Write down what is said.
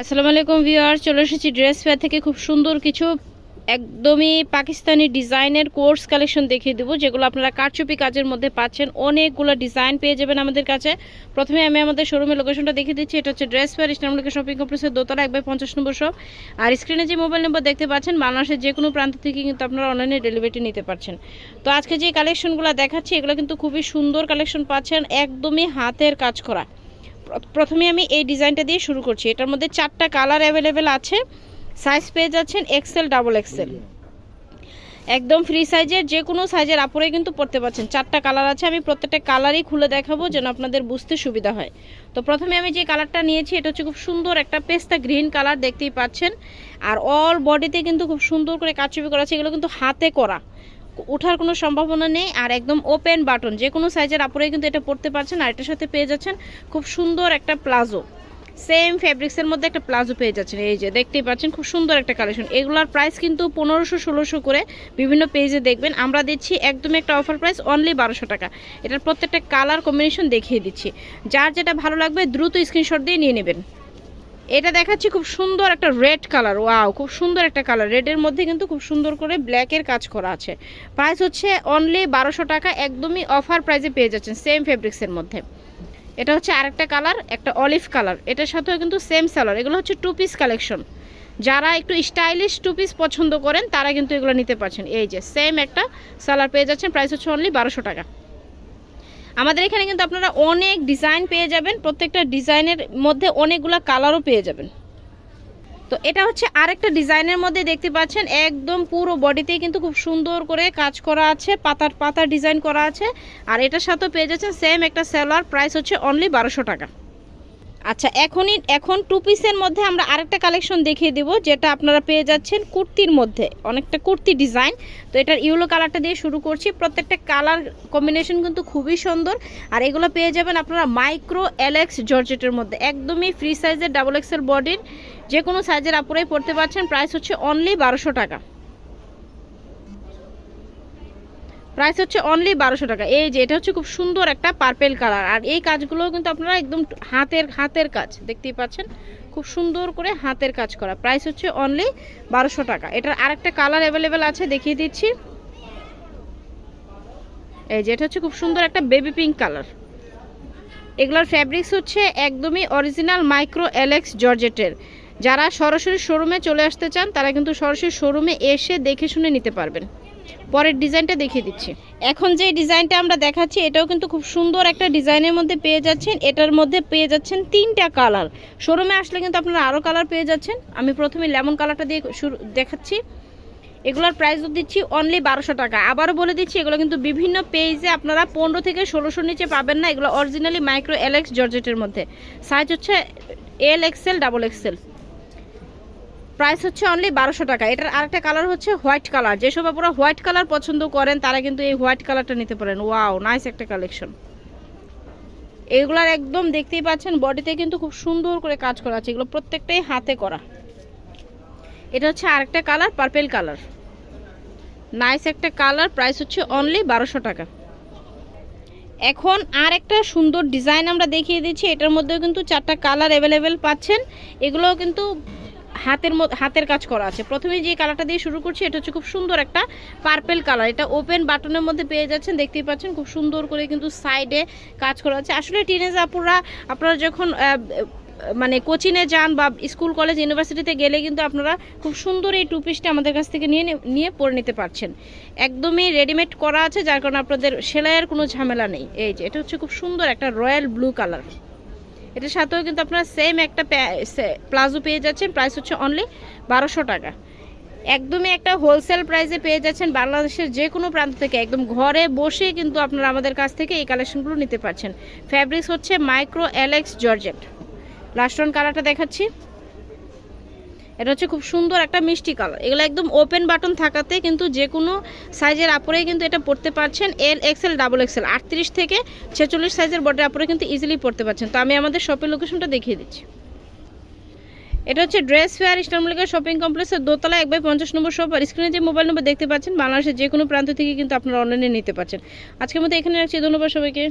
আসসালামু আলাইকুম ভিউয়ার চলে এসেছি ড্রেস ফেয়ার থেকে। খুব সুন্দর কিছু, একদমই পাকিস্তানি ডিজাইনের কোর্স কালেকশন দেখিয়ে দেবো, যেগুলো আপনারা কারচুপি কাজের মধ্যে পাচ্ছেন। অনেকগুলো ডিজাইন পেয়ে যাবেন আমাদের কাছে। প্রথমে আমি আমাদের শোরুমের লোকেশনটা দেখিয়ে দিচ্ছি। এটা হচ্ছে ড্রেস ফেয়ার ইসলামলিকা শপিং কমপ্লেক্সের দোতলা, এক বাই পঞ্চাশ নম্বর শপ আর স্ক্রিনে যে মোবাইল নম্বর দেখতে পাচ্ছেন, বাংলাদেশের যে কোনো প্রান্ত থেকে কিন্তু আপনারা অনলাইনে ডেলিভারি নিতে পারছেন। তো আজকে যে কালেকশনগুলো দেখাচ্ছি, এগুলো কিন্তু খুবই সুন্দর কালেকশন পাচ্ছেন, একদমই হাতের কাজ করা। প্রথমে আমি এই ডিজাইনটা দিয়ে শুরু করছি। এটার মধ্যে চারটা কালার অ্যাভেলেবেল আছে। সাইজ পেয়ে যাচ্ছেন এক্সেল ডাবল এক্সেল একদম ফ্রি সাইজের যে কোনো সাইজের আপরে কিন্তু পড়তে পারছেন। চারটা কালার আছে। আমি প্রত্যেকটা কালারই খুলে দেখাবো যেন আপনাদের বুঝতে সুবিধা হয়। তো প্রথমে আমি যে কালারটা নিয়েছি, এটা হচ্ছে খুব সুন্দর একটা পেস্তা গ্রিন কালার, দেখতেই পাচ্ছেন। আর অল বডিতে কিন্তু খুব সুন্দর করে কাচুপি করা আছে। এগুলো কিন্তু হাতে করা। ওঠার কোনো সম্ভাবনা নেই আর একদম ওপেন বাটন যে কোনো সাইজের আপরে কিন্তু এটা পড়তে পারছেন আর এটার সাথে পেয়ে যাচ্ছেন খুব সুন্দর একটা প্লাজো সেম ফ্যাব্রিক্সের মধ্যে একটা প্লাজো পেয়ে যাচ্ছেন, এই যে দেখতেই পাচ্ছেন খুব সুন্দর একটা কালেকশন এগুলোর প্রাইস কিন্তু পনেরোশো, ষোলোশো করে বিভিন্ন পেজে দেখবেন। আমরা দিচ্ছি একদমই একটা অফার প্রাইস অনলি বারোশো টাকা। এটার প্রত্যেকটা কালার কম্বিনেশন দেখিয়ে দিচ্ছি। যার যেটা ভালো লাগবে দ্রুত স্ক্রিনশট দিয়ে নিয়ে নেবেন। এটা দেখাচ্ছি খুব সুন্দর একটা রেড কালার ওয়াও খুব সুন্দর একটা কালার রেডের মধ্যে কিন্তু খুব সুন্দর করে ব্ল্যাকের কাজ করা আছে। প্রাইস হচ্ছে অনলি বারোশো টাকা, একদমই অফার প্রাইসে পেয়ে যাচ্ছেন সেম ফেব্রিক্সের মধ্যে। এটা হচ্ছে আরেকটা কালার একটা অলিভ কালার এটার সাথেও কিন্তু সেম সালোয়ার এগুলো হচ্ছে টু পিস কালেকশন যারা একটু স্টাইলিশ টু পিস পছন্দ করেন, তারা কিন্তু এগুলো নিতে পারছেন। এই যে সেম একটা সালোয়ার পেয়ে যাচ্ছেন। প্রাইস হচ্ছে অনলি বারোশো টাকা। আমাদের এখানে কিন্তু আপনারা অনেক ডিজাইন পেয়ে যাবেন, প্রত্যেকটা ডিজাইনের মধ্যে অনেকগুলো কালারও পেয়ে যাবেন। তো এটা হচ্ছে আরেকটা ডিজাইনের মধ্যে দেখতে পাচ্ছেন, একদম পুরো বডিতেই কিন্তু খুব সুন্দর করে কাজ করা আছে, পাতার পাতার ডিজাইন করা আছে, আর এটার সাথেও পেয়ে যাচ্ছেন সেম একটা সেলার প্রাইস হচ্ছে অনলি বারোশো টাকা। আচ্ছা এখনই, এখন টু পিসের মধ্যে আমরা আরেকটা কালেকশন দেখিয়ে দেবো, যেটা আপনারা পেয়ে যাচ্ছেন কুর্তির মধ্যে। অনেকটা কুর্তি ডিজাইন তো এটার ইউলো কালারটা দিয়ে শুরু করছি। প্রত্যেকটা কালার কম্বিনেশন কিন্তু খুবই সুন্দর। আর এগুলো পেয়ে যাবেন আপনারা মাইক্রো এলএক্স জর্জেটের মধ্যে। একদমই ফ্রি সাইজের ডাবল এক্সেল বডির যে কোনো সাইজের আপুরাই পড়তে পারছেন। প্রাইস হচ্ছে অনলি বারোশো টাকা। প্রাইস হচ্ছে অনলি বারোশো টাকা। এই যে, এটা হচ্ছে খুব সুন্দর একটা পার্পেল কালার আর এই কাজগুলো কিন্তু আপনারা একদম হাতের হাতের কাজ, দেখতেই পাচ্ছেন? খুব সুন্দর করে হাতের কাজ করা। প্রাইস হচ্ছে অনলি বারোশো টাকা। এটার আরেকটা কালার অ্যাভেলেবেল আছে, দেখিয়ে দিচ্ছি। এই যে, এটা হচ্ছে খুব সুন্দর একটা বেবি পিঙ্ক কালার এগুলোর ফ্যাব্রিক্স হচ্ছে একদমই অরিজিনাল মাইক্রো এলেক্স জর্জেটের যারা সরাসরি শোরুমে চলে আসতে চান, তারা কিন্তু সরাসরি শোরুমে এসে দেখে শুনে নিতে পারবেন। পরের ডিজাইনটা দেখিয়ে দিচ্ছি। এখন যে ডিজাইনটা আমরা দেখাচ্ছি, এটাও কিন্তু খুব সুন্দর একটা ডিজাইনের মধ্যে পেয়ে যাচ্ছেন। এটার মধ্যে পেয়ে যাচ্ছেন তিনটা কালার। শোরুমে আসলে কিন্তু আপনারা আরও কালার পেয়ে যাচ্ছেন। আমি প্রথমে লেমন কালারটা দিয়ে শুরু দেখাচ্ছি। এগুলোর প্রাইস দিচ্ছি অনলি বারোশো টাকা। আবারও বলে দিচ্ছি, এগুলো কিন্তু বিভিন্ন পেজে আপনারা পনেরো থেকে ষোলোশো নিচে পাবেন না। এগুলো অরিজিনালি মাইক্রো এলএক্স জর্জেটের মধ্যে। সাইজ হচ্ছে L XL double XL price হচ্ছে অনলি বারোশো টাকা। এটার আরেকটা কালার হচ্ছে হোয়াইট কালার যেসব আপনারা হোয়াইট কালার পছন্দ করেন, তারা কিন্তু এই হোয়াইট কালারটা নিতে পারেন। ওয়াও নাইস একটা কালেকশন এগুলার একদম দেখতেই পাচ্ছেন, বডিতে কিন্তু খুব সুন্দর করে কাজ করা আছে। এগুলো প্রত্যেকটাই হাতে করা। এটা হচ্ছে আরেকটা কালার পার্পেল কালার নাইস একটা কালার প্রাইস হচ্ছে অনলি বারোশো টাকা। এখন আর একটা সুন্দর ডিজাইন আমরা দেখিয়ে দিচ্ছি। এটার মধ্যেও কিন্তু চারটা কালার অ্যাভেলেবেল পাচ্ছেন। এগুলোও কিন্তু হাতের হাতের কাজ করা আছে। প্রথমে যে কালারটা দিয়ে শুরু করছি, এটা হচ্ছে খুব সুন্দর একটা পার্পেল কালার এটা ওপেন বাটনের মধ্যে পেয়ে যাচ্ছেন, দেখতেই পাচ্ছেন, খুব সুন্দর করে কিন্তু সাইডে কাজ করা আছে। আসলে টিনেজ আপুরা, আপনারা যখন মানে কোচিংয়ে যান বা স্কুল কলেজ ইউনিভার্সিটিতে গেলে কিন্তু আপনারা খুব সুন্দর এই টু পিসটা আমাদের কাছ থেকে নিয়ে নিয়ে পরে নিতে পারছেন। একদমই রেডিমেড করা আছে, যার কারণে আপনাদের সেলাইয়ের কোনো ঝামেলা নেই। এই যে, এটা হচ্ছে খুব সুন্দর একটা রয়্যাল ব্লু কালার এটার সাথেও কিন্তু আপনারা সেম একটা প্লাজো পেয়ে যাচ্ছেন। প্রাইস হচ্ছে অনলি বারোশো টাকা। একদমই একটা হোলসেল প্রাইসে পেয়ে যাচ্ছেন বাংলাদেশের যে কোনো প্রান্ত থেকে। একদম ঘরে বসে কিন্তু আপনারা আমাদের কাছ থেকে এই কালেকশনগুলো নিতে পারছেন। ফ্যাব্রিক্স হচ্ছে মাইক্রো অ্যালেক্স জর্জেট লাস্ট ওয়ান কালারটা দেখাচ্ছি। এটা হচ্ছে খুব সুন্দর একটা মিষ্টি কালার। এগুলো একদম ওপেন বাটন থাকাতে কিন্তু যে কোনো সাইজের আপরেই কিন্তু এটা পড়তে পারছেন এল এক্সেল ডাবল এক্সেল আটত্রিশ থেকে ছেচল্লিশ সাইজের বটের আপরে কিন্তু ইজিলি পড়তে পারছেন। তো আমি আমাদের শপের লোকেশনটা দেখিয়ে দিচ্ছি। এটা হচ্ছে ড্রেস ফেয়ার ইস্টার্মলিকা শপিং কমপ্লেক্সের দোতলা এক বাই পঞ্চাশ নম্বর শপ আর স্ক্রিনে যে মোবাইল নম্বর দেখতে পাচ্ছেন, বাংলাদেশের যে কোনো প্রান্ত থেকে কিন্তু আপনারা অনলাইনে নিতে পারছেন। আজকের মতো এখানে রাখছি, ধন্যবাদ সবাইকে।